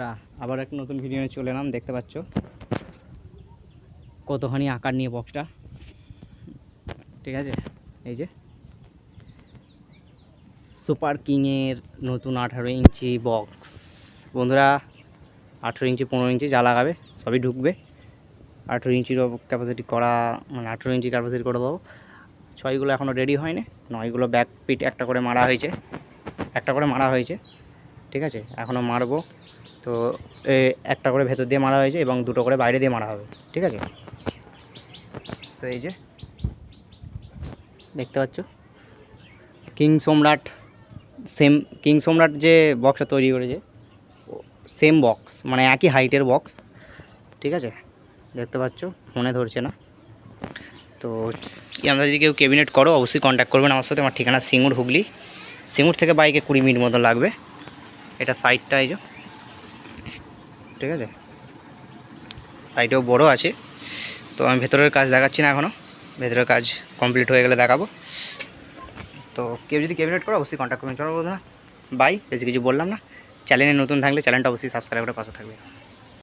রা আবার একটা নতুন ভিডিও নিয়ে চলে এলাম, দেখতে পাচ্ছ। কতখানি আকার নিয়ে বক্সটা ঠিক আছে? এই যে। সুপার কিংয়ের নতুন আঠারো ইঞ্চি বক্স বন্ধুরা, আঠেরো ইঞ্চি, পনেরো ইঞ্চি যা লাগাবে, সবই ঢুকবে। আঠেরো ইঞ্চির ক্যাপাসিটি করা মানে আঠেরো ইঞ্চি ক্যাপাসিটি করে দেবো। ছয়গুলো এখনও রেডি হয়নি, নয়গুলো ব্যাক পিট একটা করে মারা হয়েছে। একটা করে মারা হয়েছে। ঠিক আছে? এখনও মারবো। তো একটা করে ভেতর দিয়ে মারা হয়েছে এবং দুটো করে বাইরে দিয়ে মারা হবে, ঠিক আছে? তো এই যে, দেখতে পাচ্ছ? কিং সম্রাট, সেম, কিং সম্রাট যে বক্সটা তৈরি করেছে সেম বক্স মানে একই হাইটের বক্স ঠিক আছে? দেখতে পাচ্ছ? ফোনে ধরছে না। তো আমরা যদি কেউ ক্যাবিনেট করো, অবশ্যই কন্ট্যাক্ট করবেন আমার সাথে। আমার ঠিকানা সিঙ্গুর হুগলি। সিঙ্গুর থেকে বাইকে কুড়ি মিনিট মতো লাগবে। এটা সাইডটা এই যে। ঠিক আছে? সাইডেও বড় আছে। তো আমি ভেতরের কাজ দেখাচ্ছি না এখনও ভেতরের কাজ কমপ্লিট হয়ে গেলে দেখাবো। তো কেউ যদি ক্যাবিনেট করো, অবশ্যই কন্ট্যাক্ট করবেন। চলো বন্ধুরা। বাই বেশি কিছু বললাম না। চ্যানেলে নতুন থাকলে চ্যানেলটা অবশ্যই সাবস্ক্রাইব করে পাশে থাকবে।